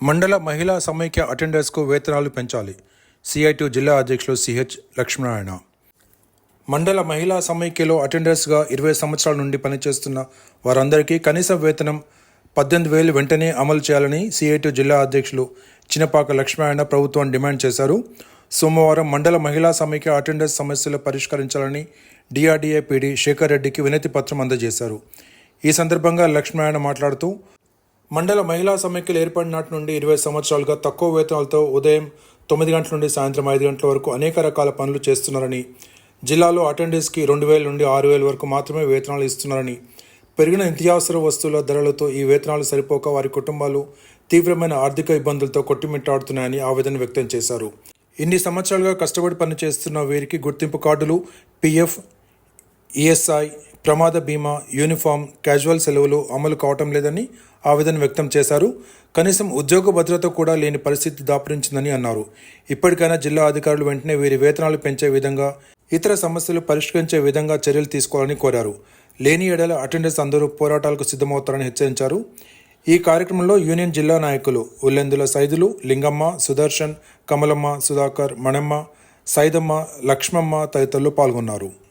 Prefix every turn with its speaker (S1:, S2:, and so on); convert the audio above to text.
S1: మండల మహిళా సమైక్య అటెండర్స్కు వేతనాలు పెంచాలి. సిఐటి జిల్లా అధ్యక్షులు సిహెచ్ లక్ష్మీనారాయణ. మండల మహిళా సమైక్యలో అటెండర్స్గా ఇరవై సంవత్సరాల నుండి పనిచేస్తున్న వారందరికీ కనీస వేతనం పద్దెనిమిది వేలు వెంటనే అమలు చేయాలని సిఐటి జిల్లా అధ్యక్షులు చినపాక లక్ష్మీనారాయణ ప్రభుత్వం డిమాండ్ చేశారు. సోమవారం మండల మహిళా సమైక్య అటెండర్స్ సమస్యలు పరిష్కరించాలని డిఆర్డీఏ పీడీ శేఖర్ రెడ్డికి వినతి పత్రం అందజేశారు. ఈ సందర్భంగా లక్ష్మీనారాయణ మాట్లాడుతూ మండల మహిళా సమైక్యలు ఏర్పడిన నాటి నుండి ఇరవై సంవత్సరాలుగా తక్కువ వేతనాలతో ఉదయం తొమ్మిది గంటల నుండి సాయంత్రం ఐదు గంటల వరకు అనేక రకాల పనులు చేస్తున్నారని జిల్లాలో అటెండెన్స్కి రెండు వేల నుండి ఆరు వేల వరకు మాత్రమే వేతనాలు ఇస్తున్నారని పెరిగిన నిత్యావసర వస్తువుల ధరలతో ఈ వేతనాలు సరిపోక వారి కుటుంబాలు తీవ్రమైన ఆర్థిక ఇబ్బందులతో కొట్టిమిట్టాడుతున్నాయని ఆవేదన వ్యక్తం చేశారు. ఇన్ని సంవత్సరాలుగా కష్టపడి పనిచేస్తున్న వీరికి గుర్తింపు కార్డులు పీఎఫ్ ఈఎస్ఐ ప్రమాద బీమా యూనిఫామ్ క్యాజువల్ సెలవులు అమలు కావటం లేదని ఆవేదన వ్యక్తం చేశారు. కనీసం ఉద్యోగ భద్రత కూడా లేని పరిస్థితి దాపురించిందని అన్నారు. ఇప్పటికైనా జిల్లా అధికారులు వెంటనే వీరి వేతనాలు పెంచే విధంగా ఇతర సమస్యలు పరిష్కరించే విధంగా చర్యలు తీసుకోవాలని కోరారు. లేని ఏడల అటెండెన్స్ అందరూ పోరాటాలకు సిద్ధమవుతారని హెచ్చరించారు. ఈ కార్యక్రమంలో యూనియన్ జిల్లా నాయకులు ఉల్లెందుల సైదులు లింగమ్మ సుదర్శన్ కమలమ్మ సుధాకర్ మణమ్మ సైదమ్మ లక్ష్మమ్మ తదితరులు పాల్గొన్నారు.